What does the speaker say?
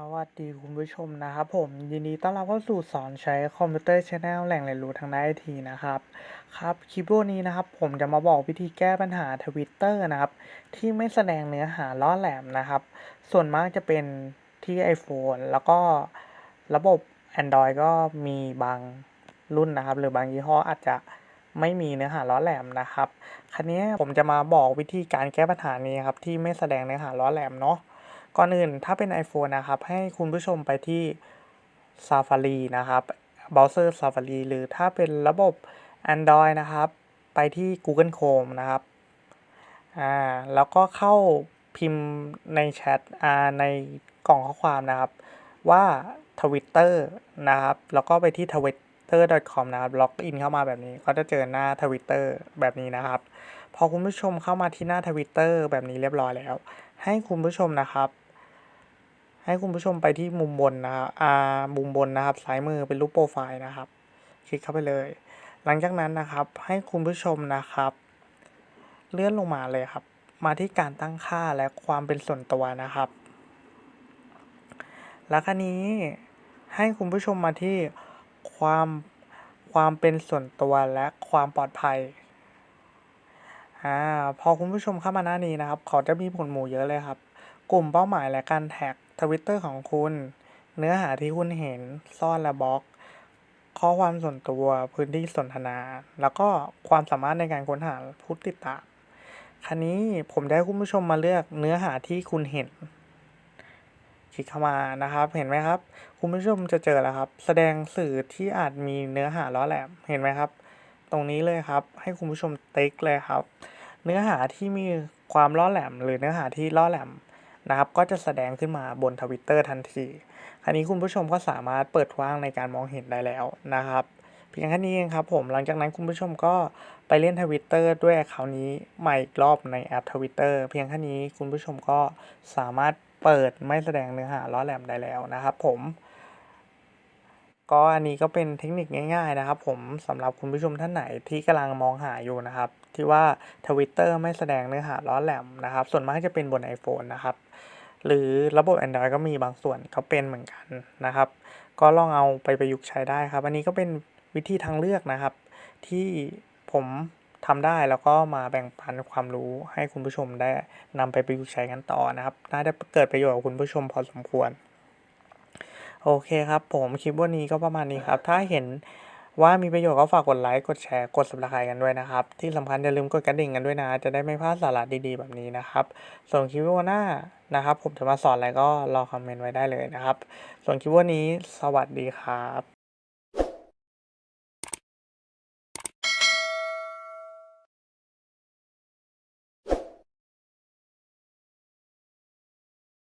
สวัสดีคุณผู้ชมนะครับผมยินดีต้อนรับเข้าสู่สอนใช้คอมพิวเตอร์ชแนลแหล่งเรียนรู้ทางด้านไอทีนะครับครับคลิปวิดีโอนี้นะครับ ผมจะมาบอกวิธีแก้ปัญหาทวิตเตอร์นะครับ ที่ไม่แสดงเนื้อหาล่อแหลมนะครับ ส่วนมากจะเป็นที่ iPhone แล้วก็ระบบ Android ก็มีบางรุ่นนะครับ หรือบางยี่ห้ออาจจะไม่มีเนื้อหาล้อแหลมนะครับ คราวนี้ผมจะมาบอกวิธีการแก้ปัญหานี้ครับที่ไม่แสดงเนื้อหาล้อแหลมเนาะ ก่อนอื่นถ้าเป็น iPhone นะครับ ให้คุณผู้ชมไปที่ Safari นะครับเบราว์เซอร์ Safari หรือถ้าเป็นระบบ Android นะครับ ไปที่ Google Chrome นะครับอ่าแล้วก็เข้าพิมพ์ในแชทอ่าในกล่องข้อความนะครับ ว่า Twitter นะครับ แล้วก็ไปที่ twitter.com นะครับ ล็อกอินเข้ามาแบบนี้ ก็จะเจอหน้า Twitter แบบนี้นะครับ พอคุณผู้ชมเข้ามาที่หน้า Twitter แบบนี้เรียบร้อยแล้ว ให้คุณผู้ชมนะครับ ให้คุณผู้ชมไปที่มุมบนนะครับอ่ามุมบนนะครับซ้ายมือเป็นรูปโปรไฟล์นะครับ คลิกเข้าไปเลย หลังจากนั้นนะครับ ให้คุณผู้ชมนะครับ เลื่อนลงมาเลยครับ มาที่การตั้งค่าและความเป็นส่วนตัวนะครับ แล้วคราวนี้ให้คุณผู้ชมมาที่ความความเป็นส่วนตัวและความปลอดภัยอ่าพอคุณผู้ชมเข้ามาหน้านี้นะครับ เขาจะมีผลหมู่เยอะเลยครับ กลุ่มเป้าหมายและการแท็ก ทวิตเตอร์ของคุณ เนื้อหาที่คุณเห็น ซ่อนและบล็อก ข้อความส่วนตัว พื้นที่สนทนา แล้วก็ความสามารถในการค้นหาผู้ติดตาม คราวนี้ผมได้คุณผู้ชมมาเลือกเนื้อหาที่คุณเห็น คลิกเข้ามานะครับ เห็นไหมครับ คุณผู้ชมจะเจอแล้วครับ แสดงสื่อที่อาจมีเนื้อหาล้อแหลม เห็นไหมครับ ตรงนี้เลยครับ ให้คุณผู้ชมติ๊กเลยครับ เนื้อหาที่มีความล่อแหลม หรือเนื้อหาที่ล่อแหลม นะครับก็จะแสดงขึ้นมาบนทวิตเตอร์ทันทีคราวนี้คุณผู้ชมก็สามารถเปิดกว้างในการมองเห็นได้แล้วนะครับเพียงแค่นี้เองครับผมหลังจากนั้นคุณผู้ชมก็ไปเล่นทวิตเตอร์ด้วยแอคเคาท์นี้ใหม่อีกรอบในแอปทวิตเตอร์เพียงแค่นี้คุณผู้ชมก็สามารถเปิดไม่แสดงเนื้อหาล้อแหลมได้แล้วนะครับผม ก็อันนี้ก็เป็นเทคนิคง่าย ๆ นะครับ ผมสำหรับคุณผู้ชมท่านไหนที่กำลังมองหาอยู่นะครับ ที่ว่า Twitter ไม่แสดงเนื้อหาล้อแหลมนะครับ ส่วนมากจะเป็นบน iPhone นะครับ หรือระบบ Android ก็มีบางส่วนก็เป็นเหมือนกันนะครับ ก็ลองเอาไปประยุกต์ใช้ได้ครับ อันนี้ก็เป็นวิธีทางเลือกนะครับ ที่ผมทำได้แล้วก็มาแบ่งปันความรู้ให้คุณผู้ชมได้นำไปประยุกต์ใช้กันต่อนะครับ น่าจะเกิดประโยชน์กับคุณผู้ชมพอสมควร โอเคครับ ผมคลิปวันนี้ก็ประมาณนี้ครับ ถ้าเห็นว่ามีประโยชน์ก็ฝากกดไลค์ กดแชร์ กดสมัครใจกันด้วยนะครับ ที่สำคัญอย่าลืมกดกระดิ่งกันด้วยนะ จะได้ไม่พลาดสาระดีๆแบบนี้นะครับ ส่วนคลิปวันหน้านะครับ ผมจะมาสอนอะไรก็รอคอมเมนต์ไว้ได้เลยนะครับ ส่วนคลิปวันนี้ สวัสดีครับ